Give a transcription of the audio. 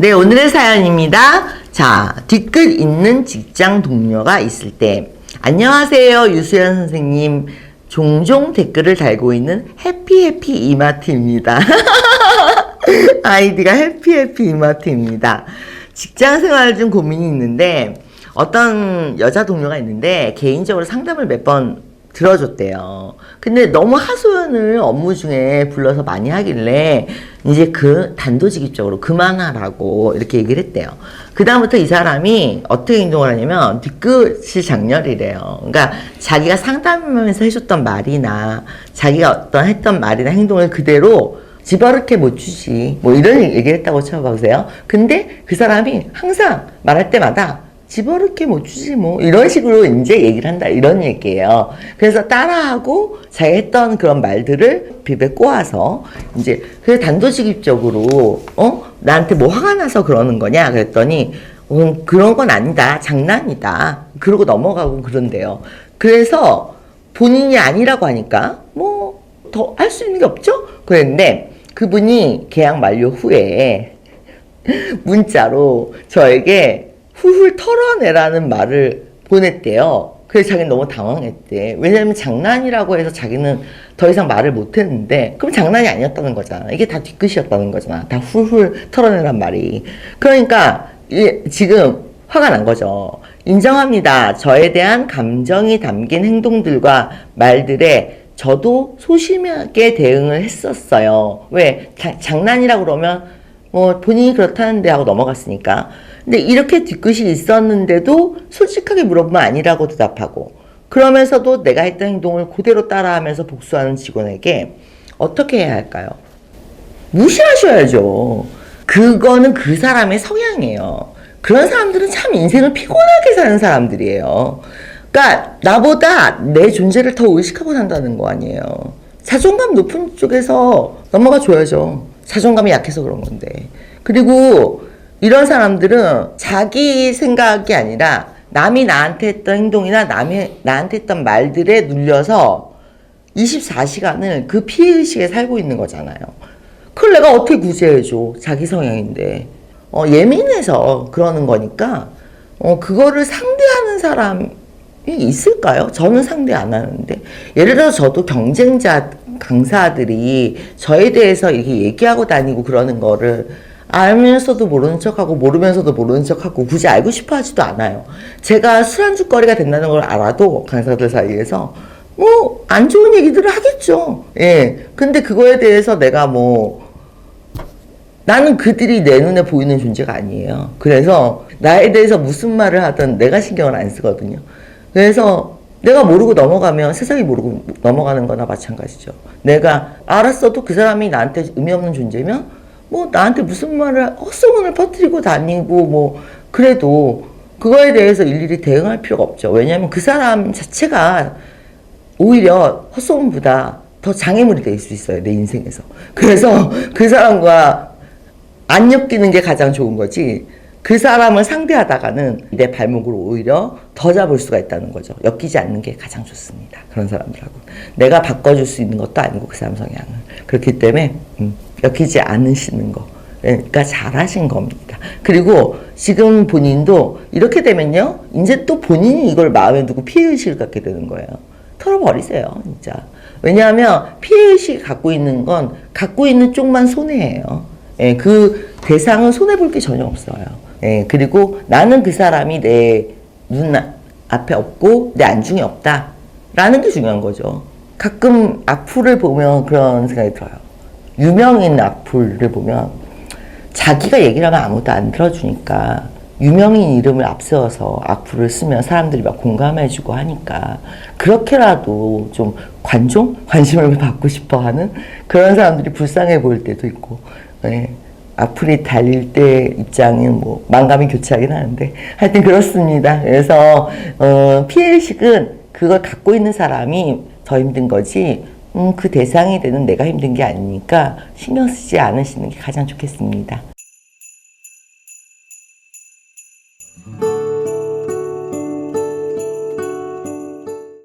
네, 오늘의 사연입니다. 자, 뒤끝 있는 직장 동료가 있을 때. 안녕하세요, 유수연 선생님. 종종 댓글을 달고 있는 해피해피 이마트입니다. 아이디가 해피해피 이마트입니다. 직장 생활 중 고민이 있는데, 어떤 여자 동료가 있는데, 개인적으로 상담을 몇번 들어줬대요. 근데 너무 하소연을 업무 중에 불러서 많이 하길래 이제 그 단도직입적으로 그만하라고 이렇게 얘기를 했대요. 그 다음부터 이 사람이 어떻게 행동을 하냐면 뒤끝이 장렬이래요. 그러니까 자기가 상담하면서 해줬던 말이나 자기가 어떤 했던 말이나 행동을 그대로 집어넣게 못 주지. 뭐 이런 얘기를 했다고 쳐봐보세요. 근데 그 사람이 항상 말할 때마다 집어넣게 못 주지 뭐 이런 식으로 이제 얘기를 한다 이런 얘기예요. 그래서 따라하고 자기가 했던 그런 말들을 비벼 꼬아서 이제 그 단도직입적으로 어 나한테 뭐 화가 나서 그러는 거냐 그랬더니 음, 그런 건 아니다 장난이다 그러고 넘어가고 그런데요. 그래서 본인이 아니라고 하니까 뭐 더 할 수 있는 게 없죠. 그랬는데 그분이 계약 만료 후에 문자로 저에게 훌훌 털어내라는 말을 보냈대요. 그래서 자기는 너무 당황했대. 왜냐면 장난이라고 해서 자기는 더 이상 말을 못 했는데, 그럼 장난이 아니었다는 거잖아. 이게 다 뒤끝이었다는 거잖아. 다 훌훌 털어내란 말이. 그러니까, 이, 지금 화가 난 거죠. 인정합니다. 저에 대한 감정이 담긴 행동들과 말들에 저도 소심하게 대응을 했었어요. 왜? 자- 장난이라고 그러면 뭐 본인이 그렇다는데 하고 넘어갔으니까. 근데 이렇게 뒤끝이 있었는데도 솔직하게 물어보면 아니라고 대답하고 그러면서도 내가 했던 행동을 그대로 따라하면서 복수하는 직원에게 어떻게 해야 할까요? 무시하셔야죠. 그거는 그 사람의 성향이에요. 그런 사람들은 참 인생을 피곤하게 사는 사람들이에요. 그러니까 나보다 내 존재를 더 의식하고 산다는 거 아니에요. 자존감 높은 쪽에서 넘어가 줘야죠. 자존감이 약해서 그런 건데. 그리고 이런 사람들은 자기 생각이 아니라 남이 나한테 했던 행동이나 남이 나한테 했던 말들에 눌려서 24시간을 그 피해의식에 살고 있는 거잖아요. 그걸 내가 어떻게 구제해줘? 자기 성향인데. 어, 예민해서 그러는 거니까, 어, 그거를 상대하는 사람이 있을까요? 저는 상대 안 하는데. 예를 들어 저도 경쟁자 강사들이 저에 대해서 이렇게 얘기하고 다니고 그러는 거를 알면서도 모르는 척하고 모르면서도 모르는 척하고 굳이 알고 싶어 하지도 않아요. 제가 술안주거리가 된다는 걸 알아도 강사들 사이에서 뭐 안 좋은 얘기들을 하겠죠. 예. 근데 그거에 대해서 내가 뭐 나는 그들이 내 눈에 보이는 존재가 아니에요. 그래서 나에 대해서 무슨 말을 하든 내가 신경을 안 쓰거든요. 그래서 내가 모르고 넘어가면 세상이 모르고 넘어가는 거나 마찬가지죠. 내가 알았어도 그 사람이 나한테 의미 없는 존재면 뭐 나한테 무슨 말을 헛소문을 퍼뜨리고 다니고 뭐 그래도 그거에 대해서 일일이 대응할 필요가 없죠. 왜냐하면 그 사람 자체가 오히려 헛소문보다 더 장애물이 될 수 있어요. 내 인생에서. 그래서 그 사람과 안 엮이는 게 가장 좋은 거지. 그 사람을 상대하다가는 내 발목으로 오히려 더 잡을 수가 있다는 거죠. 엮이지 않는 게 가장 좋습니다. 그런 사람들하고. 내가 바꿔줄 수 있는 것도 아니고 그 사람 성향을. 그렇기 때문에 음, 엮이지 않으시는 거. 그러니까 잘하신 겁니다. 그리고 지금 본인도 이렇게 되면요. 이제 또 본인이 이걸 마음에 두고 피해의식을 갖게 되는 거예요. 털어버리세요, 진짜. 왜냐하면 피해의식이 갖고 있는 건 갖고 있는 쪽만 손해예요. 예, 그 대상은 손해볼 게 전혀 없어요. 예, 그리고 나는 그 사람이 내 눈 앞에 없고 내 안중에 없다. 라는 게 중요한 거죠. 가끔 악플을 보면 그런 생각이 들어요. 유명인 악플을 보면 자기가 얘기를 하면 아무도 안 들어주니까 유명인 이름을 앞세워서 악플을 쓰면 사람들이 막 공감해주고 하니까 그렇게라도 좀 관종? 관심을 받고 싶어 하는 그런 사람들이 불쌍해 보일 때도 있고, 네. 악플이 달릴 때 입장은 뭐 만감이 교차하긴 하는데 하여튼 그렇습니다. 그래서 어, 피해의식은 그걸 갖고 있는 사람이 더 힘든 거지 음, 그 대상이 되는 내가 힘든 게 아니니까 신경 쓰지 않으시는 게 가장 좋겠습니다.